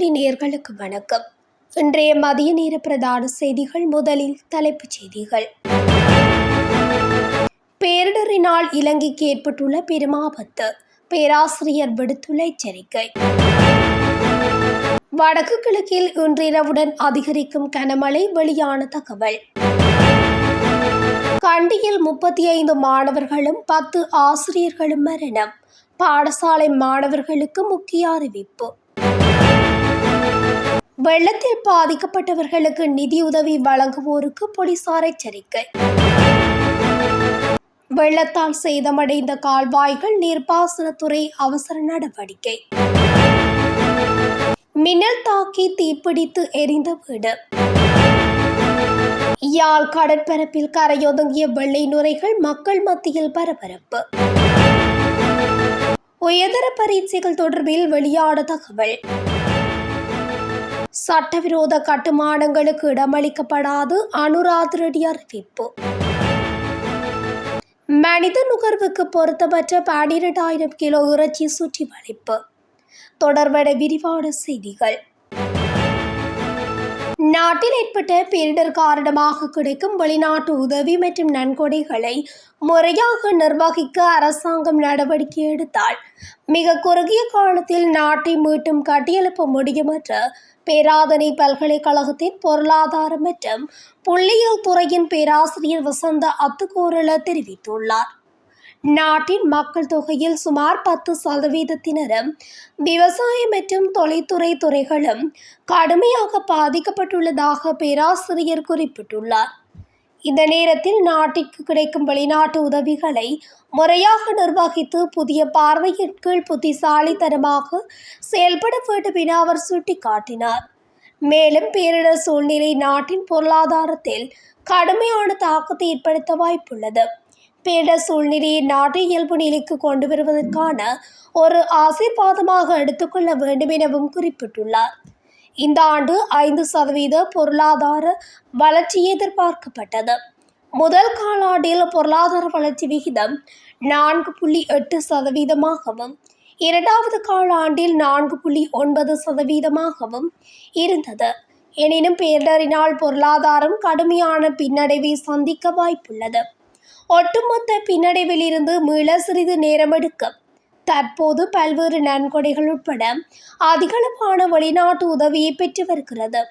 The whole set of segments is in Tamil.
தமிழொலி நேர்களுக்கு வணக்கம். இன்றைய மதிய நேர பிரதான செய்திகள் முதலில் தலைப்புச் செய்திகள். பேரிடரினால் இலங்கைக்கு ஏற்பட்டுள்ள பெருமாபத்து பேராசிரியர் விடுத்துள்ள எச்சரிக்கை. வடக்கு கிழக்கில் இன்றிரவுடன் அதிகரிக்கும் கனமழை வெளியான தகவல். கண்டியில் முப்பத்தி ஐந்து மாணவர்களும் பத்து ஆசிரியர்களும் மரணம். பாடசாலை மாணவர்களுக்கு முக்கிய அறிவிப்பு. வெள்ளத்தில் பாதிக்கப்பட்டவர்களுக்கு நிதியுதவி வழங்குவோருக்கு போலீசார் எச்சரிக்கை. வெள்ளத்தால் சேதமடைந்த கால்வாய்கள் நீர்ப்பாசனத்துறை அவசர நடவடிக்கை. மின்னல் தாக்கி தீப்பிடித்து எரிந்த வீடு. யாழ் கடற்பரப்பில் கரையொதுங்கிய வெள்ளை நுரைகள் மக்கள் மத்தியில் பரபரப்பு. உயர்தர பரீட்சைகள் தொடர்பில் வெளியான தகவல். சட்டவிரோத கட்டுமானங்களுக்கு இடமளிக்கப்படாது அனுராதிரடி அறிவிப்பு மனித நுகர்வுக்கு பொருத்தமற்ற பன்னிரெண்டாயிரம் கிலோ இறைச்சி சுற்றி வளைப்பு. தொடர்பட விரிவான செய்திகள். நாட்டில் ஏற்பட்ட பேரிடர் காரணமாக கிடைக்கும் வெளிநாட்டு உதவி மற்றும் நன்கொடைகளை முறையாக நிர்வகிக்க அரசாங்கம் நடவடிக்கை எடுத்தால் மிக குறுகிய காலத்தில் நாட்டை மீட்டும் கட்டியெழுப்ப முடியும் என்று பேராதனை பல்கலைக்கழகத்தின் பொருளாதார மற்றும் புள்ளியியல் துறையின் பேராசிரியர் வசந்த அத்துக்கூரல தெரிவித்துள்ளார். நாட்டின் மக்கள் தொகையில் சுமார் பத்து சதவீதத்தினரும் விவசாயம் மற்றும் தொலைத்துறை துறைகளும் கடுமையாக பாதிக்கப்பட்டுள்ளதாக பேராசிரியர் குறிப்பிட்டுள்ளார். இந்த நேரத்தில் நாட்டிற்கு கிடைக்கும் வெளிநாட்டு உதவிகளை முறையாக நிர்வகித்து புதிய பார்வையின் கீழ் புத்திசாலித்தனமாக செயல்பட வேண்டும் என அவர் சுட்டிக்காட்டினார். மேலும் பேரிடர் சூழ்நிலை நாட்டின் பொருளாதாரத்தில் கடுமையான தாக்கத்தை ஏற்படுத்த வாய்ப்புள்ளது. பேட சூழ்நிலையை நாட்டை இயல்பு நிலைக்கு கொண்டு வருவதற்கான ஒரு ஆசீர்வாதமாக எடுத்துக்கொள்ள வேண்டும் எனவும் குறிப்பிட்டுள்ளார். இந்த ஆண்டு ஐந்து சதவீத பொருளாதார வளர்ச்சி எதிர்பார்க்கப்பட்டது. முதல் காலாண்டில் பொருளாதார வளர்ச்சி விகிதம் நான்கு புள்ளி எட்டு சதவீதமாகவும் இரண்டாவது காலாண்டில் நான்கு புள்ளி ஒன்பது சதவீதமாகவும் இருந்தது. எனினும் பேரிடரினால் பொருளாதாரம் கடுமையான பின்னடைவை சந்திக்க வாய்ப்புள்ளது. ஒட்டுமொத்த பின்னடைவிலிருந்து மீள சிறிது நேரம் எடுக்கும் தற்போது பல்வேறு நன்கொடைகள் உட்பட அதிகளவான வெளிநாட்டு உதவியை பெற்று வருகிறது.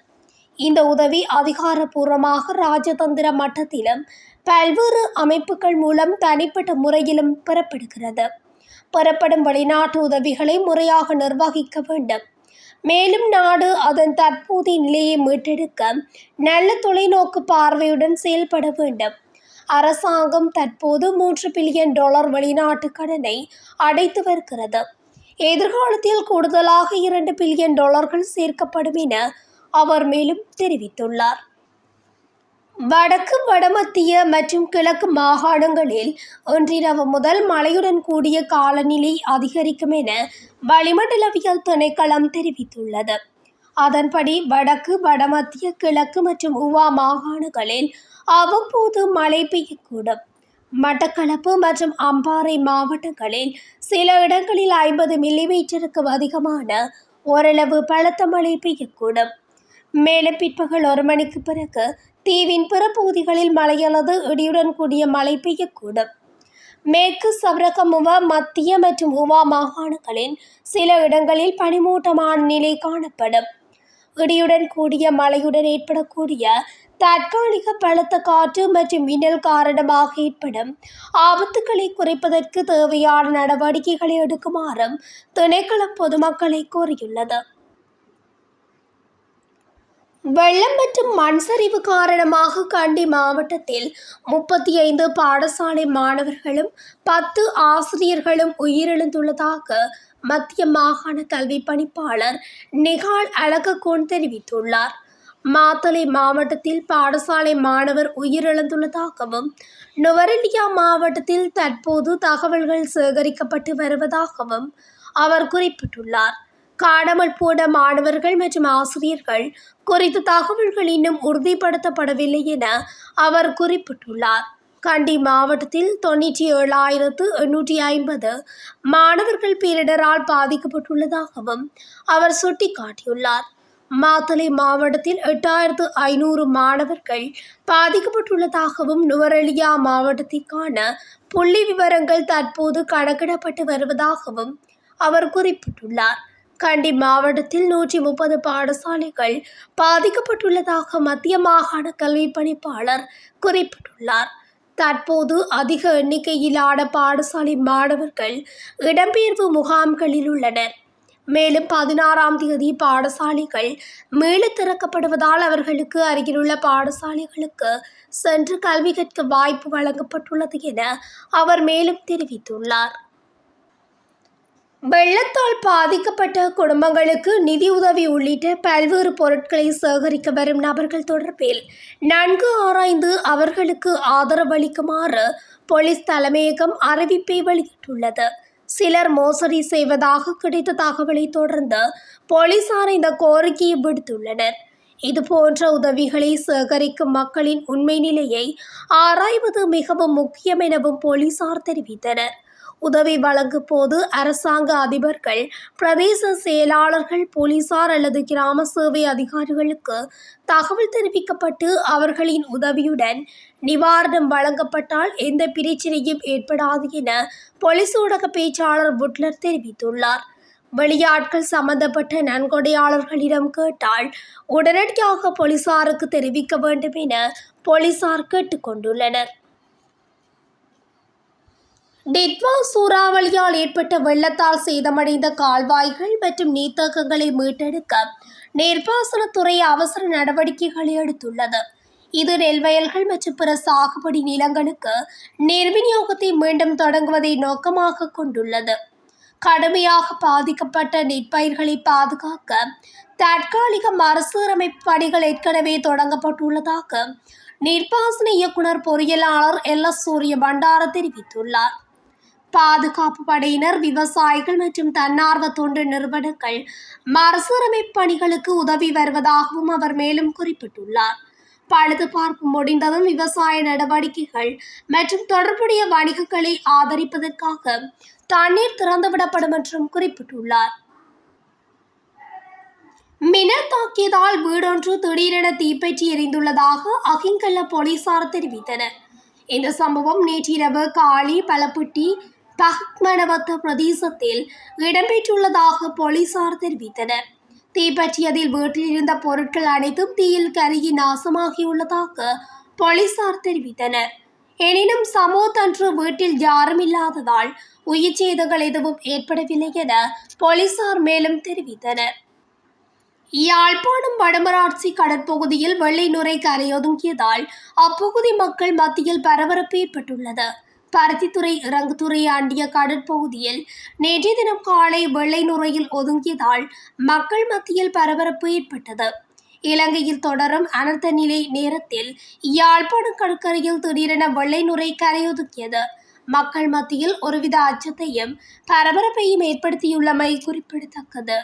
இந்த உதவி அதிகாரப்பூர்வமாக ராஜதந்திர மட்டத்திலும் பல்வேறு அமைப்புகள் மூலம் தனிப்பட்ட முறையிலும் பெறப்படுகிறது. பெறப்படும் வெளிநாட்டு உதவிகளை முறையாக நிர்வகிக்க வேண்டும். மேலும் நாடு அதன் தற்போதைய நிலையை மீட்டெடுக்க நல்ல தொலைநோக்கு பார்வையுடன் செயல்பட வேண்டும். அரசாங்கம் தற்போது மூன்று பில்லியன் டாலர் வெளிநாட்டு கடனை அடைத்து வருகிறது. எதிர்காலத்தில் கூடுதலாக இரண்டு பில்லியன் டாலர்கள் சேர்க்கப்படும் என அவர் மேலும் தெரிவித்துள்ளார். வடக்கு வடமத்திய மற்றும் கிழக்கு மாகாணங்களில் ஒன்றிரவு முதல் மழையுடன் கூடிய காலநிலை அதிகரிக்கும் என வளிமண்டலவியல் திணைக்களம் தெரிவித்துள்ளது. அதன்படி வடக்கு வடமத்திய கிழக்கு மற்றும் உவா மாகாணங்களில் அவ்வப்போது மழை பெய்யக்கூடும். மட்டக்களப்பு மற்றும் அம்பாறை மாவட்டங்களில் சில இடங்களில் ஐம்பது மில்லிமீட்டருக்கு அதிகமான ஓரளவு பலத்த மழை பெய்யக்கூடும். மேலும் பிற்பகல் ஒரு மணிக்கு பிறகு தீவின் பிற பகுதிகளில் மழை அல்லது இடியுடன் கூடிய மழை பெய்யக்கூடும். மேற்கு சபரகமுவ மத்திய மற்றும் உவா மாகாணங்களின் சில இடங்களில் பனிமூட்டமான நிலை காணப்படும். இடியுடன் கூடிய மழையுடன் ஏற்படக்கூடிய தற்காலிக பலத்த காற்று மற்றும் மின்னல் காரணமாக ஏற்படும். ஆபத்துக்களை குறைப்பதற்கு தேவையான நடவடிக்கைகளை எடுக்குமாறும் திணைக்களம் பொதுமக்களை கோரியுள்ளது. வெள்ளம் மற்றும் மண் சரிவு காரணமாக கண்டி மாவட்டத்தில் முப்பத்தி ஐந்து பாடசாலை மாணவர்களும் பத்து ஆசிரியர்களும் உயிரிழந்துள்ளதாக மத்திய மாகாண கல்வி பணிப்பாளர் நிகால் அழககோன் தெரிவித்துள்ளார். மாத்தளை மாவட்டத்தில் பாடசாலை மாணவர் உயிரிழந்துள்ளதாகவும் நுவரெலியா மாவட்டத்தில் தற்போது தகவல்கள் சேகரிக்கப்பட்டு வருவதாகவும் அவர் குறிப்பிட்டுள்ளார். காணாமல் போன மாணவர்கள் மற்றும் ஆசிரியர்கள் குறித்த தகவல்கள் இன்னும் உறுதிப்படுத்தப்படவில்லை என அவர் குறிப்பிட்டுள்ளார். கண்டி மாவட்டத்தில் தொண்ணூற்றி ஏழாயிரத்து எண்ணூற்றி ஐம்பது மாணவர்கள் பேரிடரால் பாதிக்கப்பட்டுள்ளதாகவும் அவர் சுட்டிக்காட்டியுள்ளார். மாத்தளை மாவட்டத்தில் எட்டாயிரத்து ஐநூறு மாணவர்கள் பாதிக்கப்பட்டுள்ளதாகவும் நுவரெலியா மாவட்டத்திற்கான புள்ளி விவரங்கள் தற்போது கணக்கிடப்பட்டு வருவதாகவும் அவர் குறிப்பிட்டுள்ளார். கண்டி மாவட்டத்தில் நூற்றி முப்பது பாடசாலைகள் பாதிக்கப்பட்டுள்ளதாக மத்திய மாகாண கல்வி பணிப்பாளர் குறிப்பிட்டுள்ளார். தற்போது அதிக எண்ணிக்கையிலான பாடசாலை மாணவர்கள் இடம்பெயர்வு முகாம்களில் உள்ளனர். மேலும் பதினாறாம் தேதி பாடசாலைகள் மீள திறக்கப்படுவதால் அவர்களுக்கு அருகிலுள்ள பாடசாலைகளுக்கு சென்று கல்வி கற்க வாய்ப்பு வழங்கப்பட்டுள்ளது என அவர் மேலும் தெரிவித்துள்ளார். வெள்ளத்தால் பாதிக்கப்பட்ட குடும்பங்களுக்கு நிதியுதவி உள்ளிட்ட பல்வேறு பொருட்களை சேகரிக்க வரும் நபர்கள் தொடர்பில் நன்கு ஆராய்ந்து அவர்களுக்கு ஆதரவளிக்குமாறு போலீஸ் தலைமையகம் அறிவிப்பை வெளியிட்டுள்ளது. சிலர் மோசடி செய்வதாக கிடைத்த தகவலை தொடர்ந்து போலீசார் இந்த கோரிக்கையை விடுத்துள்ளனர். இதுபோன்ற உதவிகளை சேகரிக்கும் மக்களின் உண்மை நிலையை ஆராய்வது மிகவும் முக்கியம் எனவும் போலீசார் தெரிவித்தனர். உதவி வழங்கும் போது அரசாங்க அதிபர்கள் பிரதேச செயலாளர்கள் போலீசார் அல்லது கிராம சேவை அதிகாரிகளுக்கு தகவல் தெரிவிக்கப்பட்டு அவர்களின் உதவியுடன் நிவாரணம் வழங்கப்பட்டால் எந்த பிரச்சனையும் ஏற்படாது என போலீஸ் ஊடக பேச்சாளர் புட்லர் தெரிவித்துள்ளார். வெளியாட்கள் சம்பந்தப்பட்ட நன்கொடையாளர்களிடம் கேட்டால் உடனடியாக போலீசாருக்கு தெரிவிக்க வேண்டும் என போலீசார் கேட்டுக்கொண்டுள்ளனர் டிட்வா சூறாவளியால் ஏற்பட்ட வெள்ளத்தால் சேதமடைந்த கால்வாய்கள் மற்றும் நீர்த்தேக்கங்களை மீட்டெடுக்க நீர்ப்பாசனத்துறை அவசர நடவடிக்கைகளை எடுத்துள்ளது. இது நெல் வயல்கள் மற்றும் பிற சாகுபடி நிலங்களுக்கு நீர் விநியோகத்தை மீண்டும் தொடங்குவதை நோக்கமாக கொண்டுள்ளது. கடுமையாக பாதிக்கப்பட்ட நெற்பயிர்களை பாதுகாக்க தற்காலிக மறுசீரமைப்பு பணிகள் ஏற்கனவே தொடங்கப்பட்டுள்ளதாக நீர்ப்பாசன இயக்குனர் பொறியியலாளர் எல். எஸ். சூரிய பண்டார தெரிவித்துள்ளார். பாதுகாப்பு படையினர் விவசாயிகள் மற்றும் தன்னார்வ தொண்டு நிறுவனங்கள் மறுசீரமைப்பு பணிகளுக்கு உதவி வருவதாகவும் அவர் மேலும் குறிப்பிட்டுள்ளார். பழுது பார்ப்பு முடிந்ததும் விவசாய நடவடிக்கைகள் மற்றும் தொடர்புடைய வணிகங்களை ஆதரிப்பதற்காக தண்ணீர் திறந்துவிடப்படும் என்றும் குறிப்பிட்டுள்ளார். மின்னல் தாக்கியதால் வீடொன்று திடீரென தீப்பற்றி எரிந்துள்ளதாக அகிங்கல்ல போலீசார் தெரிவித்தனர். இந்த சம்பவம் நேற்றிரவு காளி பலப்புட்டி பஹ்மனவத்த பிரதேசத்தில் இடம்பெற்றுள்ளதாக போலீசார் தெரிவித்தனர். தீப்பற்றியதில் வீட்டில் இருந்த பொருட்கள் அனைத்தும் தீயில் கருகி நாசமாகியுள்ளதாக போலீசார் தெரிவித்தனர். எனினும் சம்பவத்தன்று வீட்டில் யாரும் இல்லாததால் உயிர் சேதங்கள் எதுவும் ஏற்படவில்லை என போலீசார் மேலும் தெரிவித்தனர். யாழ்ப்பாணம் வடமராட்சி கடற்பகுதியில் வெள்ளை நுரை கரையொதுங்கியதால் அப்பகுதி மக்கள் மத்தியில் பரபரப்பு ஏற்பட்டுள்ளது. பருத்தித்துறை இறங்குத்துறை ஆண்டிய கடற்பகுதியில் நேற்றைய தினம் காலை வெள்ளை நுரையில் ஒதுங்கியதால் மக்கள் மத்தியில் பரபரப்பு ஏற்பட்டது. இலங்கையில் தொடரும் அனர்த்த நிலை நேரத்தில் யாழ்ப்பாணம் கடற்கரையில் திடீரென வெள்ளை நுரை கரையொதுக்கியது. மக்கள் மத்தியில் ஒருவித அச்சத்தையும் பரபரப்பையும் ஏற்படுத்தியுள்ளமை குறிப்பிடத்தக்கது.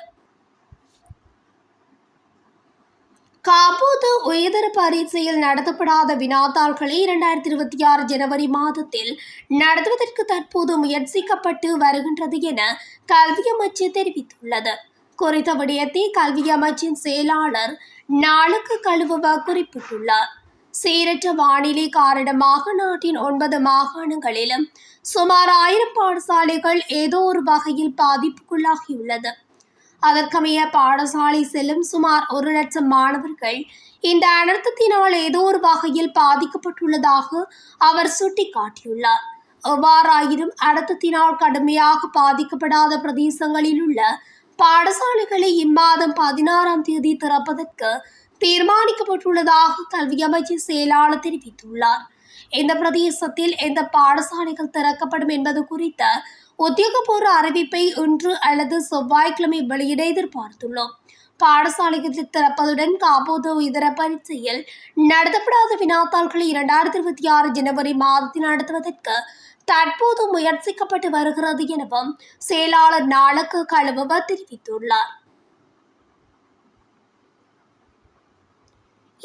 காப்போது உயர்தர பரீட்சையில் நடத்தப்படாத வினாத்தாள்களை இரண்டாயிரத்தி இருபத்தி ஆறு ஜனவரி மாதத்தில் நடத்துவதற்கு தற்போது முயற்சிக்கப்பட்டு வருகின்றது என கல்வி அமைச்சு தெரிவித்துள்ளது. குறித்த விடயத்தை கல்வி அமைச்சின் செயலாளர் நாளுக்கு கழுவுவ குறிப்பிட்டுள்ளார். சீரற்ற வானிலை காரணமாக நாட்டின் ஒன்பது மாகாணங்களிலும் சுமார் ஆயிரம் பாடசாலைகள் ஏதோ ஒரு வகையில் பாதிப்புக்குள்ளாகியுள்ளது. அதற்கமைய பாடசாலை செல்லும் சுமார் ஒரு லட்சம் மாணவர்கள் இந்த அனர்த்தத்தினால் ஏதோ ஒரு வகையில் பாதிக்கப்பட்டுள்ளதாக அவர் சுட்டிக்காட்டியுள்ளார். எவ்வாறாயினும் அனர்த்தத்தினால் கடுமையாக பாதிக்கப்படாத பிரதேசங்களில் உள்ள பாடசாலைகளை இம்மாதம் பதினாறாம் தேதி திறப்பதற்கு தீர்மானிக்கப்பட்டுள்ளதாக கல்வி அமைச்சர் செயலாளர் தெரிவித்துள்ளார். இந்த பிரதேசத்தில் எந்த பாடசாலைகள் திறக்கப்படும் என்பது குறித்த உத்தியோகபூர்வ அறிவிப்பை இன்று அல்லது செவ்வாய்க்கிழமை வெளியிட எதிர்பார்த்துள்ளோம். பாடசாலைகள் திறப்பதுடன் காப்போது இதர பரீட்சையில் நடத்தப்படாத வினாத்தாள்களை இரண்டாயிரத்தி இருபத்தி ஆறு ஜனவரி மாதத்தில் நடத்துவதற்கு தற்போது முயற்சிக்கப்பட்டு வருகிறது எனவும் செயலாளர் நாளுக்கு கழுவவர் தெரிவித்துள்ளார்.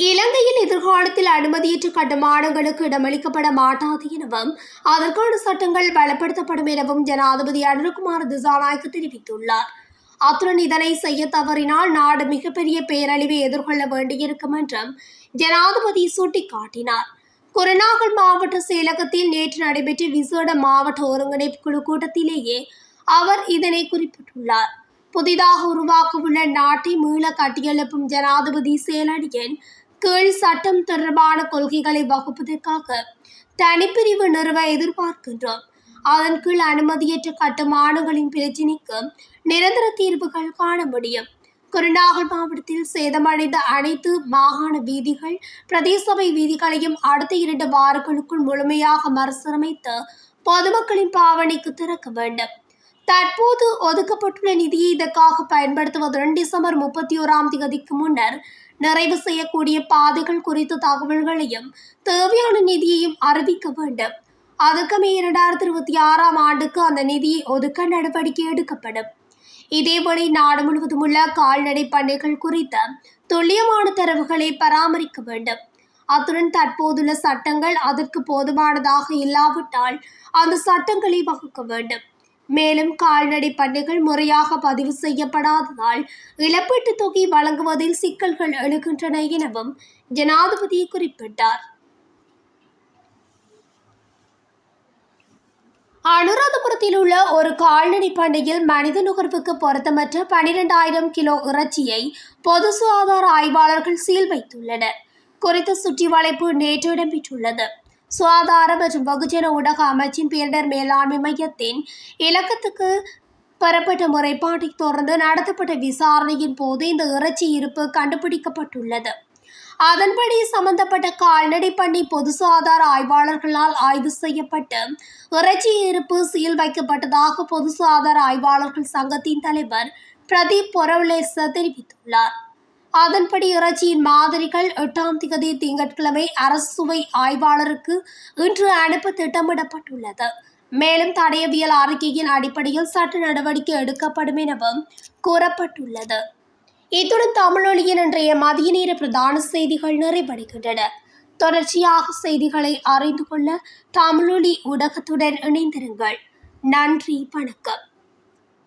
இலங்கையில் எதிர்காலத்தில் அனுமதியற்ற கட்டுமானங்களுக்கு இடமளிக்கப்பட மாட்டாது எனவும் அதற்கான சட்டங்கள் பலப்படுத்தப்படும் எனவும் ஜனாதிபதி அனுரகுமார் திசாநாயக்கு தெரிவித்துள்ளார். அத்துடன் இதனை செய்ய தவறினால் நாடு மிகப்பெரிய பேரழிவை எதிர்கொள்ள வேண்டியிருக்கும் என்றும் ஜனாதிபதி சுட்டிக்காட்டினார். குருநாகல் மாவட்ட செயலகத்தில் நேற்று நடைபெற்ற விசேட மாவட்ட ஒருங்கிணைப்பு குழு கூட்டத்திலேயே அவர் இதனை குறிப்பிட்டுள்ளார். புதிதாக உருவாக்கவுள்ள நாட்டை மீள கட்டியெழுப்பும் ஜனாதிபதி செயலணியின் கீழ் சட்டம் தொடர்பான கொள்கைகளை வகுப்பதற்காக தனிப்பிரிவு நிறுவ எதிர்பார்க்கின்றோம். அதன் கீழ் அனுமதியற்ற கட்டுமானங்களின் பிரச்சினைக்கு நிரந்தர தீர்வுகள் காண முடியும். குருநாகல் மாவட்டத்தில் சேதமடைந்த அனைத்து மாகாண வீதிகள் பிரதேசபை வீதிகளையும் அடுத்த இரண்டு வாரங்களுக்குள் முழுமையாக மறுசீரமைத்து பொதுமக்களின் பாவனைக்கு திறக்க வேண்டும். தற்போது ஒதுக்கப்பட்டுள்ள நிதியை இதற்காக பயன்படுத்துவதுடன் டிசம்பர் முப்பத்தி ஓராம் தேதிக்கு முன்னர் நிறைவு செய்யக்கூடிய பாதைகள் குறித்த தகவல்களையும் தேவையான நிதியையும் அறிவிக்க வேண்டும். அதுக்குமே இரண்டாயிரத்தி இருபத்தி ஆறாம் ஆண்டுக்கு அந்த நிதியை ஒதுக்க நடவடிக்கை எடுக்கப்படும். இதேபோல நாடு முழுவதும் உள்ள கால்நடை பண்ணைகள் குறித்த துல்லியமான தரவுகளை பராமரிக்க வேண்டும். அத்துடன் தற்போதுள்ள சட்டங்கள் அதற்கு போதுமானதாக இல்லாவிட்டால் அந்த சட்டங்களை வகுக்க வேண்டும். மேலும் கால்நடை பண்ணைகள் முறையாக பதிவு செய்யப்படாததால் இழப்பீட்டுத் தொகை வழங்குவதில் சிக்கல்கள் எழுகின்றன எனவும் ஜனாதிபதி குறிப்பிட்டார். அனுராதபுரத்தில் உள்ள ஒரு கால்நடை பண்ணையில் மனித நுகர்வுக்கு பொருத்தமற்ற பனிரெண்டாயிரம் கிலோ இறைச்சியை பொது சுகாதார ஆய்வாளர்கள் சீல் வைத்துள்ளனர். குறித்த சுற்றி வளைப்பு நேற்று இடம்பெற்றுள்ளது. சுகாதார மற்றும் வெகுஜன ஊடக அமைச்சின் பேரிடர் மேலாண்மை மையத்தின் இலக்கத்துக்கு பெறப்பட்ட முறைப்பாட்டை தொடர்ந்து நடத்தப்பட்ட விசாரணையின் போது இந்த இறைச்சி இருப்பு கண்டுபிடிக்கப்பட்டுள்ளது. அதன்படி சம்பந்தப்பட்ட கால்நடை பண்ணி பொது சுகாதார ஆய்வாளர்களால் ஆய்வு செய்யப்பட்டு இறைச்சி இருப்பு சீல் வைக்கப்பட்டதாக பொது சுகாதார ஆய்வாளர்கள் சங்கத்தின் தலைவர் பிரதீப் பொரவலேச தெரிவித்துள்ளார். அதன்படி இறைச்சியின் மாதிரிகள் எட்டாம் திகதி திங்கட்கிழமை அரசுவை ஆய்வாளருக்கு இன்று அனுப்ப திட்டமிடப்பட்டுள்ளது. மேலும் தடயவியல் அறிக்கையின் அடிப்படையில் சட்ட நடவடிக்கை எடுக்கப்படும் எனவும் கூறப்பட்டுள்ளது. இத்துடன் தமிழொலியின் இன்றைய மதிய நேர பிரதான செய்திகள் நிறைவடைகின்றன. தொடர்ச்சியாக செய்திகளை அறிந்து கொள்ள தமிழொலி ஊடகத்துடன் இணைந்திருங்கள். நன்றி வணக்கம்.